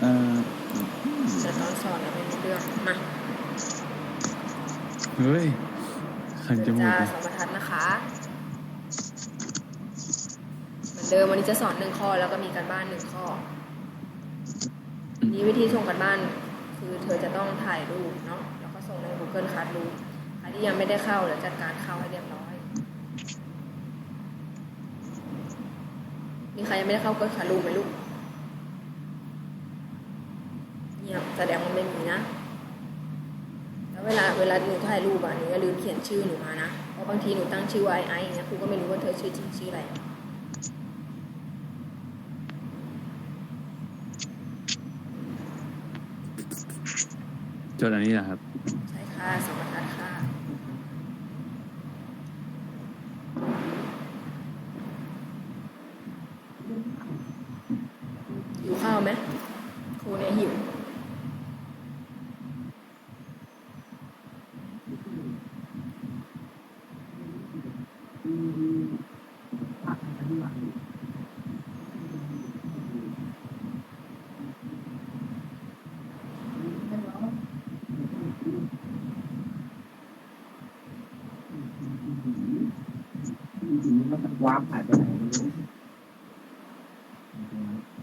เอ่อแต่ตอนสอนเราไม่รู้เรื่องมาเฮ้ยคันจเดี๋ยวมูกจะอะสองบรรทัดนะคะเหมือนเดิมวันนี้จะสอนหนึ่งข้อแล้วก็มีการบ้านหนึ่งข้อทีนี้วิธีส่งการบ้าน คือเธอจะต้องถ่ายรูปเนาะแล้วก็ส่งใน Google Classroom ใครที่ยังไม่ได้เข้าเดี๋ยวจัดการเข้าให้เรียบร้อย มีใครยังไม่ได้เข้า Google Classroom ไหมลูกเงียบ แสดงว่าไม่มีนะ แล้วเวลาเวลาหนูถ่ายรูปอะหนูอย่าลืมเขียนชื่อหนูมานะ เพราะบางทีหนูตั้งชื่อว่าไอไออย่างเงี้ยครูก็ไม่รู้ว่าเธอชื่อจริงชื่ออะไรจดอันนี้เหรอครับ ใช่ค่ะสมรรถค่ะ หิวข้าวไหมครูเนี่ยหิว ว้าผ่านไปไหนไม่รู้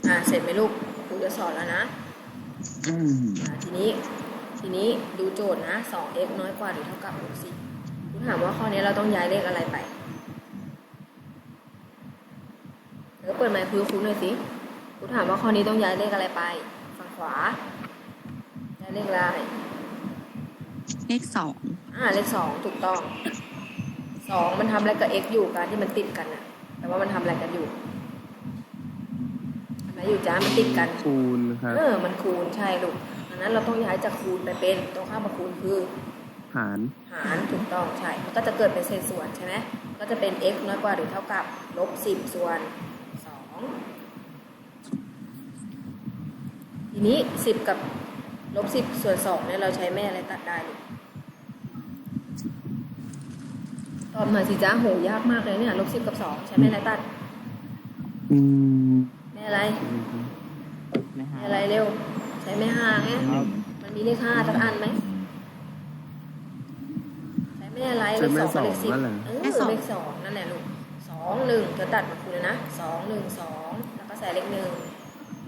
อ่าเสร็จไหมลูกครูจะสอนแล้วนะอืมอ่าทีนี้ ทีนี้ดูโจทย์นะ 2x น้อยกว่าหรือเท่ากับ60คุณถามว่าข้อนี้เราต้องย้ายเลขอะไรไปเดี๋ยวเปิดไมค์คุยกับคุณหน่อยสิคุณถามว่าข้อนี้ต้องย้ายเลขอะไรไป ฝั่งขวา ย้ายเลขอะไร เลขสอง อ่าเลขสองถูกต้อง สองมันทำอะไรกับ x อยู่การที่มันติดกันน่ะแต่ว่ามันทำอะไรกันอยู่ทำอะไรอยู่จ้ามันติดกัน คูณครับ เออ มันคูณใช่ลูกดังนั้นเราต้องย้ายจากคูณไปเป็นตรงข้ามกับคูณคือ หาร หารถูกต้องใช่ มันก็จะเกิดเป็นเศษส่วนใช่ไหมก็จะเป็น x น้อยกว่าหรือเท่ากับลบสิบส่วนสองทีนี้สิบกับลบสิบส่วนสองเนี่ยเราใช้แม่อะไรตัดได้ลูก ตอบมาสิจ้าโหยากมากเลยเนี่ยลบสิบกับสองใช้แม่อะไรตัดอืมแม่อะไรไม่หาแม่อะไรเร็ว ใช้แม่ห้าไงครับมันมีเลขห้าสักอันไหมใช้ไม่อะไรเลใช้ขแม่สองกับเลขสิบสองนั่นแหละเออเลขสองนั่นแหละลูกสองหนึ่งจะตัดมาคูณเลยนะสองหนึ่งสองแล้วก็ใส่เลขหนึ่ง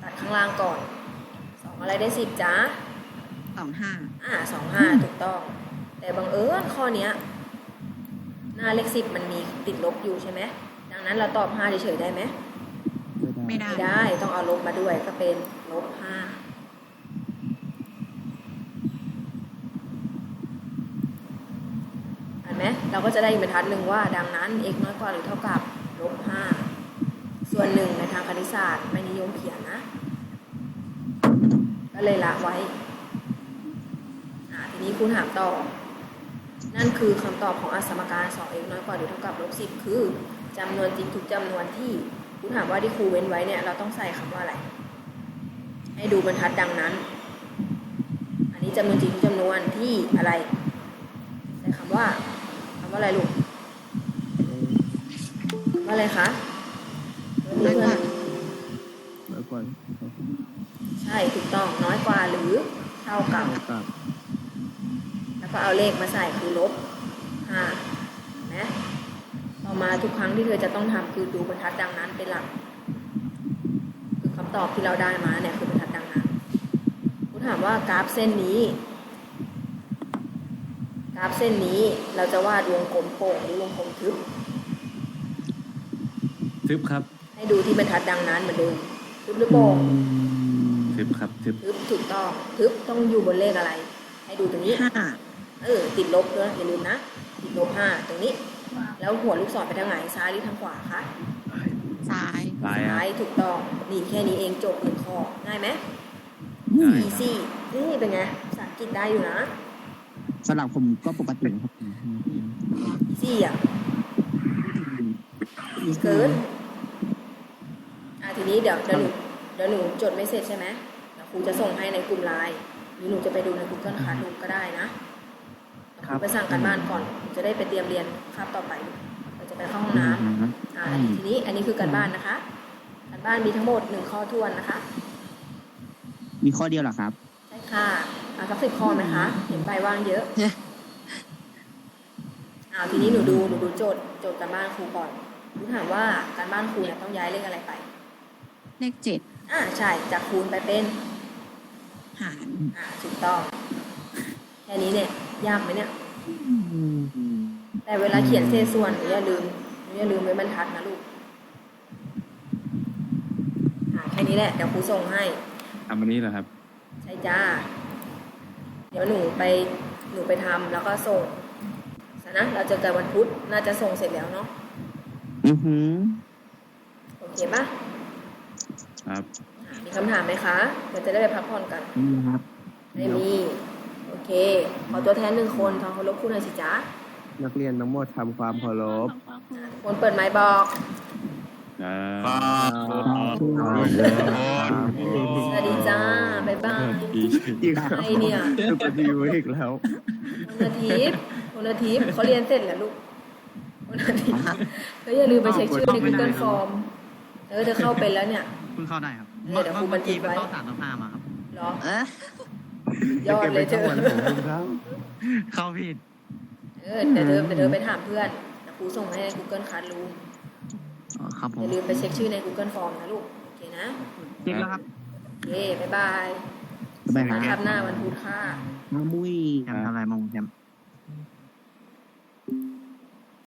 ตัดข้างล่างก่อนสองอะไรได้สิบจ้าสองห้าอ่าสองห้าถูกต้อง แต่บังเอิญข้อเนี้ย หน้าเลขสิบมันมีติดลบอยู่ใช่ไหมดังนั้นเราตอบห้าเฉยๆได้ไหมไม่ได้ ไม่ได้ต้องเอาลบมาด้วยก็เป็นลบห้าเห็นไหมเราก็จะได้อีกบรรทัดหนึ่งว่า ดังนั้น x น้อยกว่าหรือเท่ากับลบห้าส่วนหนึ่งในทางคณิตศาสตร์ไม่นิยมเขียนนะ ก็เลยละไว้อ่าทีนี้คุณถามต่อ นั่นคือคำตอบของอสมการ 2x น้อยกว่าหรือเท่ากับลบ10 คือจำนวนจริงทุกจำนวนที่คุณถามว่าที่ครูเว้นไว้เนี่ยเราต้องใส่คำว่าอะไร ให้ดูบรรทัดดังนั้น อันนี้จำนวนจริงทุกจำนวนที่อะไร ใส่คำว่าคำว่าอะไรลูกคำว่าอะไรคะน้อยกว่าน้อยกว่า ใช่ถูกต้องน้อยกว่าหรือเท่ากับเท่า กับแล้วก็เอาเลขมาใส่คือลบห้านะต่อมาทุกครั้งที่เธอจะต้องทำคือดูบรรทัดดังนั้นเป็นหลัก คือคำตอบที่เราได้มาเนี่ยคือบรรทัดดังนั้นคุณถามว่ากราฟเส้นนี้ กราฟเส้นนี้เราจะวาดวงกลมโป่งหรือวงกลมทึบ ทึบครับ ให้ดูที่บรรทัดดังนั้นเหมือนเดิมทึบหรือโป่งทึบครับทึบทึบถูกต้องทึบต้องอยู่บนเลขอะไร ให้ดูตรงนี้ห้า เออติดลบด้วยอย่าลืมนะ ติดลบห้าตรงนี้ แล้วหัวลูกศรไปทางไหนซ้ายหรือทางขวาคะซ้ายตายอะซ้ายถูกต้องนี่แค่นี้เองจบหนึ่งข้อง่ายไหมง่ายอีซี่นี่เป็นไงภาษาอังกฤษได้อยู่นะสำหรับผมก็ปกติครับอีซี่อะเกินอะทีนี้เดี๋ยวเดี๋ยวหนูเดี๋ยวหนูจดไม่เสร็จใช่ไหมเดี๋ยวครูจะส่งให้ในกลุ่มไลน์หรือหนูจะไปดูใน Google Classroom ก็ได้นะเดี๋ยวครู ไปสั่งการบ้านก่อนหนูจะได้ไปเตรียมเรียนคาบต่อไป เราจะไปเข้าห้องน้ำอ่าทีนี้อันนี้คือการบ้านนะคะการบ้านมีทั้งหมดหนึ่งข้อทวนนะคะ มีข้อเดียวเหรอครับใช่ค่ะเอาสักสิบข้อไหมคะ เห็นใบว่างเยอะอ้าวทีนี้หนูดูหนูดูโจทย์โจทย์การบ้านครูก่อนครูถามว่าการบ้านครูเนี่ยต้องย้ายเลขอะไรไป เลขเจ็ดอ่าใช่จากคูณไปเป็นหารอ่าถูกต้องแค่นี้เนี่ย ยากไหมเนี่ย แต่เวลาเขียนเศษส่วนหนูอย่าลืมหนูอย่าลืมไว้บรรทัดนะลูกอ่าแค่นี้แหละเดี๋ยวครูส่งให้ทำอันนี้เหรอครับ ใช่จ้า เดี๋ยวหนูไปหนูไปทำแล้วก็ส่งซะนะเราเจอกันวันพุธน่าจะส่งเสร็จแล้วเนาะอือหือโอเคปะครับอะมีคำถามไหมคะเดี๋ยวจะได้ไปพักผ่อนกัน นี่ครับ ไม่มีโอ เค ขอตัวแทนหนึ่งคนทองเคารพคุณหน่อยสิจ๊ะนักเรียนทั้งหมดทำความเคารพอะคนเปิดไม้บอกสวัสดีจ้าบ๊ายบายอีกใครเนี่ยคือปฏิวัติอีกแล้วคนอาทิตย์คนอาทิตย์เขาเรียนเสร็จแล้วลูกคนอาทิตย์เธออย่าลืมไปเช็คชื่อใน Google Form เออเธอเข้าไปแล้วเนี่ย เพิ่งเข้าได้ครับเออเดี๋ยวครูบันทึกไว้เมื่อเข้าสามต่อห้ามาครับเหรอเอ๊ะ ยอดเลยเธอเข้าผิด เออเดี๋ยวเธอเดี๋ยวเธอไปถามเพื่อนเดี๋ยวครูส่งให้ใน Google Classroom อ๋อครับผอมย่าลืมไปเช็คชื่อใน Google Form นะลูก โอเคนะ เช็คแล้วครับโอเค บ๊ายบายไปหาครับหน้าวันพุธค่ะน้ามุ้ย แชมป์ทำอะไรมองแชมป์